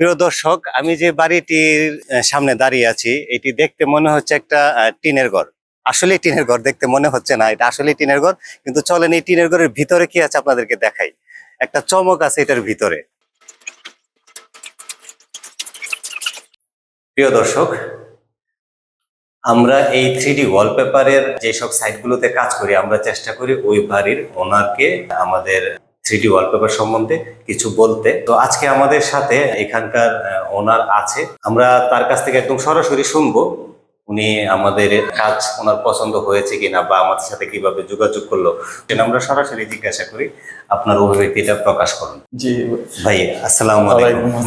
প্রিয় দর্শক, আমি যে বাড়িটির সামনে দাঁড়িয়ে আছি, এটি দেখতে মনে হচ্ছে একটা টিনের ঘর। আসলে টিনের ঘর দেখতে মনে হচ্ছে না, এটা আসলে টিনের ঘর, কিন্তু চলেন এই টিনের ঘরের ভিতরে কি আছে আপনাদেরকে দেখাই। একটা চমক আছে এটার ভিতরে। প্রিয় দর্শক, আমরা এই থ্রি ডি ওয়ালপেপারের যেসব সাইটগুলোতে কাজ করি, আমরা চেষ্টা করি ওই বাড়ির ওনারকে আমাদের থ্রি ডি ওয়ালপেপার সম্বন্ধে কিছু বলতে। তো আজকে আমাদের সাথে এখানকার ওনার আছে। আমরা তার কাছ থেকে একদম সরাসরি শুনব। উনি আমাদের কাজ ওনার পছন্দ হয়েছে কিনা বা আমাদের সাথে কীভাবে যোগাযোগ করল সেটা আমরা সরাসরি জিজ্ঞাসা করি। আপনার অভিব্যক্তিটা প্রকাশ করুন। জি। ভাই আসসালামু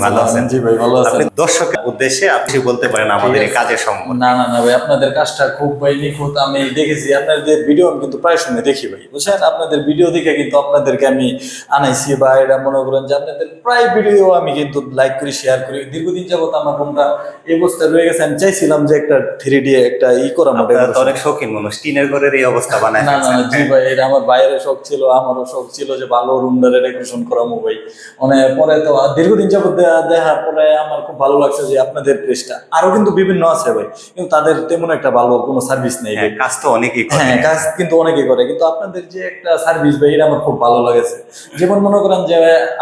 ভালো আছেন? জি ভাই ভালো আছেন। দর্শকের উদ্দেশ্যে আপনি বলতে পারেন আমাদের এই কাজের সম্বন্ধে। না না না ভাই আপনাদের কাজটা খুব ভাই নিখুঁত। আমি দেখেছি আপনাদের ভিডিও আমি কিন্তু প্রায় সময় দেখি ভাই বুঝছেন? আপনাদের ভিডিও দেখে কিন্তু আপনাদেরকে আমি আনাইছি। বা এটা মনে করেন যে আপনাদের প্রায় ভিডিও আমি কিন্তু লাইক করি শেয়ার করি। দীর্ঘদিন যাবত আমার ফোনটা এই অবস্থায় রয়ে গেছে। আমি চাইছিলাম যে একটা থ্রি ডি একটা ই করা মডেল অনেক শৌখিন মানুষ টিনের ঘরের এই অবস্থা বানায় না না জি ভাই এটা আমার বাইরের শখ ছিল আমারও শখ ছিল যে ভালো রুমটারে ডেকোরেশন করা ভাই মানে পরে তো দীর্ঘদিন যাবত দেখার পরে আমার খুব ভালো লাগছে যে আপনাদের প্রেসটা আরও কিন্তু বিভিন্ন আছে ভাই কিন্তু তাদের তেমন একটা ভালো কোনো সার্ভিস নেই হ্যাঁ, কাজ তো অনেকেই করে। হ্যাঁ কাজ কিন্তু অনেকেই করে কিন্তু আপনাদের যে একটা সার্ভিস ভাই এটা আমার খুব ভালো লাগেছে। যেমন মনে করেন যে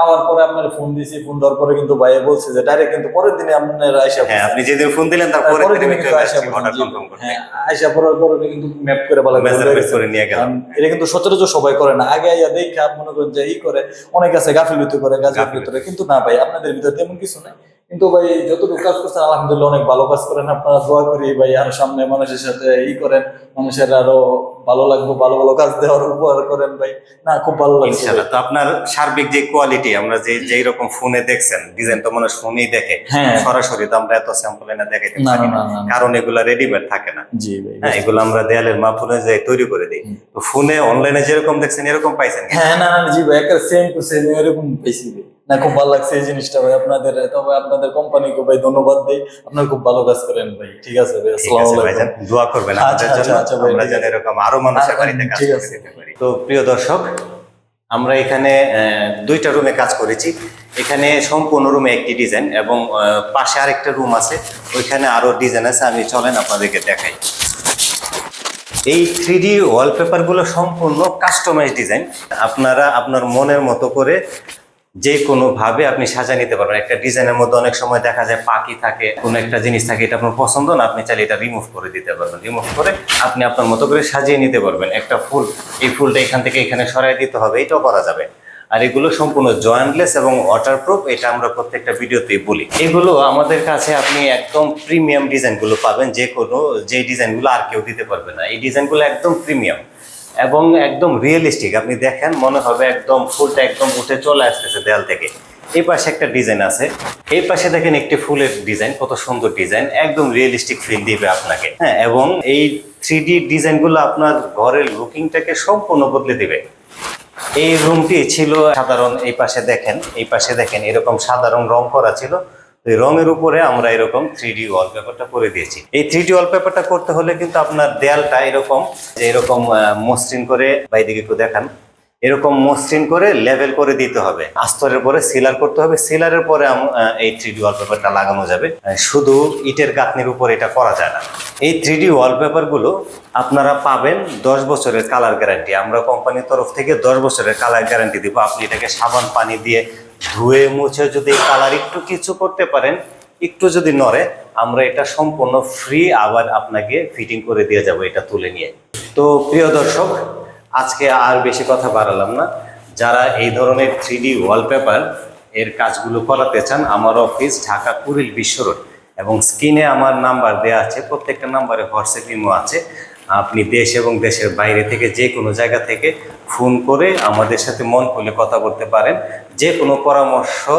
আওয়ার পরে আপনার ফোন দিছি ফোন দেওয়ার পরে কিন্তু ভাই বলছে যে ডাইরেক্ট কিন্তু পরের দিনে আপনার আইসা হ্যাঁ আপনি যেদিন ফোন দিলেন তারপরে দিনে দিনে কিন্তু আইসা অর্ডার কনফার্ম করতে। হ্যাঁ আইসা পরে কিন্তু ম্যাপ করে ভালো মেজারমেন্ট করে নিয়ে গেলাম এটা কিন্তু সচরাচর সবাই করে না। আগে আইয়া দেখা মনে করেন যে ই করে অনেক আছে গাফিলতি করে গাছের ভিতরে কিন্তু না ভাই আপনাদের ভিতরে তেমন কিছু নাই। কিন্তু ভাই যতটুকু কাজ করছেন আলহামদুলিল্লাহ অনেক ভালো কাজ করেন। আপনারা দোয়া করি ভাই আরও সামনে মানুষের সাথে ই করেন মানুষের আরও ভালো লাগবে ভালো ভালো কাজ দেওয়ার উপহার করেন ভাই। না খুব ভালো লাগছে তো আপনার সার্বিক যে কোয়ালিটি আমরা যে যেই রকম ফোনে দেখছেন ডিজাইন তো মানুষ ফোনেই দেখে। হ্যাঁ। সরাসরি তো আমরা এত স্যাম্পল না না। কারণ এগুলা রেডিমেড থাকে না। জি ভাই হ্যাঁ এগুলো আমরা দেয়ালের মাপ অনুযায়ী তৈরি করে দিই। তো ফোনে অনলাইনে যেরকম দেখছেন এরকম পাইছেন হ্যাঁ না না জি ভাই একটা সেম টু সেম এরকম পেয়েছি ভাই। না খুব ভালো লাগছে এই জিনিসটা ভাই আপনাদের। তবে আপনাদের কোম্পানিকে ভাই ধন্যবাদ দেই। আপনারা খুব ভালো কাজ করেন ভাই। ঠিক আছে ভাই আসসালামু আলাইকুম। দোয়া করবেন আচ্ছা, আমাদের আচ্ছা, জন্য। আচ্ছা আমরা যেন এরকম আরও মানুষের বাড়িতে কাজ ঠিক করে দিতে পারি। তো প্রিয় দর্শক আমরা এখানে দুইটা রুমে কাজ করেছি। এখানে সম্পূর্ণ রুমে একটি ডিজাইন এবং পাশে আরেকটা রুম আছে। ওইখানে আরও ডিজাইন আছে। আমি চলেন আপনাদেরকে দেখাই। এই থ্রি ডি ওয়ালপেপারগুলো সম্পূর্ণ কাস্টমাইজ ডিজাইন আপনারা আপনার মনের মতো করে যে কোনো ভাবে আপনি সাজিয়ে নিতে পারবেন। একটা ডিজাইনের মধ্যে অনেক সময় দেখা যায় পাখি থাকে, কোনো একটা জিনিস থাকে, এটা আপনার পছন্দ না, আপনি চাইলে এটা রিমুভ করে দিতে পারবেন। রিমুভ করে আপনি আপনার মতো করে সাজিয়ে নিতে পারবেন। একটা ফুল, এই ফুলটা এখান থেকে এখানে সরাই দিতে হবে, এটাও করা যাবে। আর এগুলো সম্পূর্ণ জয়েন্টলেস এবং ওয়াটারপ্রুফ এটা আমরা প্রত্যেকটা ভিডিওতেই বলি। এগুলো আমাদের কাছে আপনি একদম প্রিমিয়াম ডিজাইনগুলো পাবেন যে কোনো যে ডিজাইনগুলো আর কেউ দিতে পারবে না। এই ডিজাইনগুলো একদম প্রিমিয়াম এবং একদম রিয়েলিস্টিক আপনি দেখেন, মনে হবে একদম ফুলটা একদম উঠে চলে আসতেছে দেয়াল থেকে। এই পাশে একটা ডিজাইন আছে। এই পাশে দেখেন একটি ফুলের ডিজাইন কত সুন্দর ডিজাইন একদম রিয়েলিস্টিক ফিল দিবে আপনাকে। হ্যাঁ এবং এই থ্রি ডি ডিজাইনগুলো আপনার ঘরের লুকিংটাকে সম্পূর্ণ বদলে দিবে। এই রুমটি ছিল সাধারণ, এই পাশে দেখেন, এই পাশে দেখেন, এরকম সাধারণ রং করা ছিল। রঙের উপরে আমরা এরকম থ্রি ডি ওয়ালপেপারটা করে দিয়েছি। এই থ্রি ডি ওয়ালপেপারটা করতে হলে কিন্তু আপনার দেয়ালটা এরকম, যে এরকম মসৃণ করে বাইদিকে একটু দেখান। এরকম মসৃণ করে লেভেল করে দিতে হবে। আস্তরের পরে সিলার করতে হবে। সিলারের পরে এই থ্রি ডি ওয়ালপেপারটা লাগানো যাবে। শুধু ইটের গাঁথনির উপর এটা করা যায় না। এই থ্রি ডি ওয়ালপেপারগুলো আপনারা পাবেন দশ বছরের কালার গ্যারান্টি আমরা কোম্পানির তরফ থেকে দশ বছরের কালার গ্যারান্টি দিব। আপনি এটাকে সাবান, পানি দিয়ে ধুয়ে মুছে যদি কালার একটু কিছু করতে পারেন, একটু যদি নড়ে, আমরা এটা সম্পূর্ণ ফ্রি আবার আপনাকে ফিটিং করে দিয়ে যাব এটা তুলে নিয়ে। তো প্রিয় দর্শক, আজকে আর বেশি কথা বাড়ালাম না। যারা এই ধরনের থ্রি ওয়ালপেপার এর কাজগুলো করাতে চান, আমার অফিস ঢাকা কুড়িল বিশ্ব রোড এবং স্ক্রিনে আমার নাম্বার দেওয়া আছে, প্রত্যেকটা নাম্বারে হোয়াটসঅ্যাপ ইমো আছে। আপনি দেশ এবং দেশের বাইরে থেকে যে কোনো জায়গা থেকে ফোন করে আমাদের সাথে মন খুলে কথা বলতে পারেন, যে কোনো পরামর্শ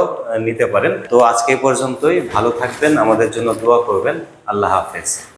নিতে পারেন। তো আজকে পর্যন্তই। ভালো থাকবেন, আমাদের জন্য দোয়া করবেন। আল্লাহ হাফেজ।